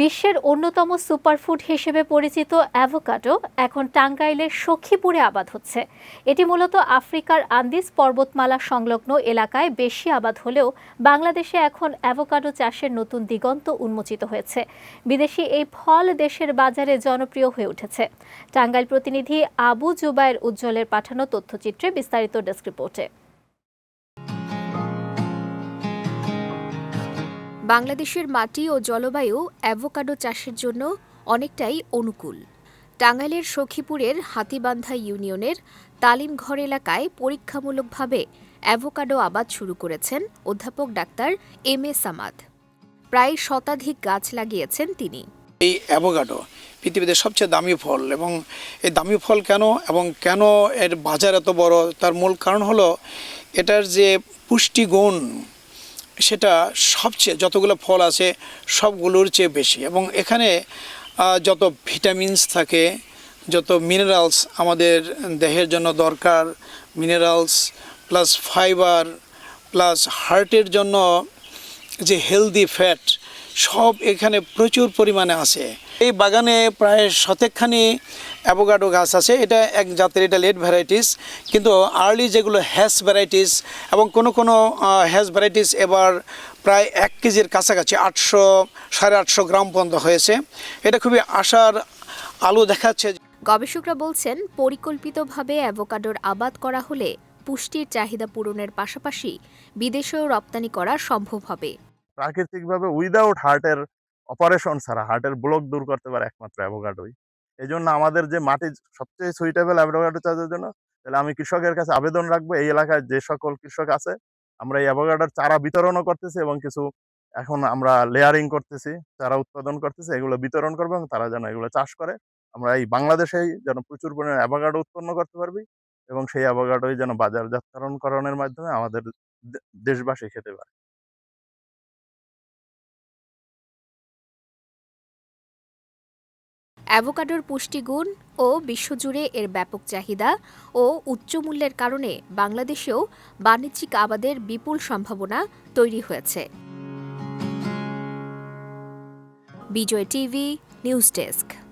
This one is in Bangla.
বিশ্বের অন্যতম সুপারফুড হিসেবে পরিচিত অ্যাভোকাডো এখন টাঙ্গাইলের সখীপুরে আবাদ হচ্ছে। এটি মূলত আফ্রিকার আন্দিজ পর্বতমালা সংলগ্ন এলাকায় বেশি আবাদ হলেও বাংলাদেশে এখন অ্যাভোকাডো চাষের নতুন দিগন্ত উন্মোচিত হয়েছে। বিদেশি এই ফল দেশের বাজারে জনপ্রিয় হয়ে উঠেছে। টাঙ্গাইল প্রতিনিধি আবু জুবায়ের উজ্জ্বলের পাঠানো তথ্যচিত্রে বিস্তারিত ডেস্ক রিপোর্টে। বাংলাদেশের মাটি ও জলবায়ু অ্যাভোকাডো চাষের জন্য অনেকটাই অনুকূল। টাঙ্গাইলের সখীপুরের হাতিবান্ধা ইউনিয়নের তালিমঘর এলাকায় পরীক্ষামূলকভাবে অ্যাভোকাডো আবাদ শুরু করেছেন অধ্যাপক ডাক্তার এম এ সামাদ। প্রায় শতাধিক গাছ লাগিয়েছেন তিনি। এই অ্যাভোকাডো পৃথিবীতে সবচেয়ে দামি ফল এবং এই দামি ফল কেন এবং কেন এর বাজার এত বড়? তার মূল কারণ হলো এটার যে পুষ্টিগুণ সেটা সবচেয়ে যতগুলো ফল আছে সবগুলোর চেয়ে বেশি। এবং এখানে যত ভিটামিনস থাকে, যত মিনারেলস আমাদের দেহের জন্য দরকার, মিনারেলস প্লাস ফাইবার প্লাস হার্টের জন্য যে হেলদি ফ্যাট সব এখানে প্রচুর পরিমাণে আছে। এই বাগানে প্রায় শতেকখানি অ্যাভোকাডো গাছ আছে। এটা এক জাতের, এটা লেট ভ্যারাইটিস। কিন্তু আর্লি যেগুলো হ্যাস ভ্যারাইটিস এবং কোনো কোনো হ্যাস ভ্যারাইটিস এবার প্রায় এক কেজির কাছাকাছি, আটশো, সাড়ে আটশো গ্রাম পর্যন্ত হয়েছে। এটা খুবই আশার আলো দেখাচ্ছে। গবেষকরা বলছেন, পরিকল্পিতভাবে অ্যাভোকাডোর আবাদ করা হলে পুষ্টির চাহিদা পূরণের পাশাপাশি বিদেশেও রপ্তানি করা সম্ভব হবে। প্রাকৃতিকভাবে উইদাউট হার্টের অপারেশন ছাড়া হার্টের ব্লক দূর করতে পারে একমাত্র অ্যাভোকাডোই এই জন্য আমাদের যে মাটি সবচেয়ে সুইটেবল অ্যাভোকাডো চাষের জন্য, তাহলে আমি কৃষকের কাছে আবেদন রাখব, এই এলাকায় যে সকল কৃষক আছে, আমরা এই অ্যাভোকাডোর চারা বিতরণও করতেছি এবং কিছু এখন আমরা লেয়ারিং করতেছি, চারা উৎপাদন করতেছি, এগুলো বিতরণ করব এবং তারা যেন এগুলো চাষ করে। আমরা এই বাংলাদেশেই যেন প্রচুর পরিমাণে অ্যাভোকাডো উৎপন্ন করতে পারবি এবং সেই অ্যাভোকাডোই যেন বাজারজাতকরণের মাধ্যমে আমাদের দেশবাসী খেতে পারে। অ্যাভোকাডোর পুষ্টিগুণ ও বিশ্বজুড়ে এর ব্যাপক চাহিদা ও উচ্চ মূল্যের কারণে বাংলাদেশেও বাণিজ্যিক আবাদের বিপুল সম্ভাবনা তৈরি হয়েছে। Bijoy TV, news desk.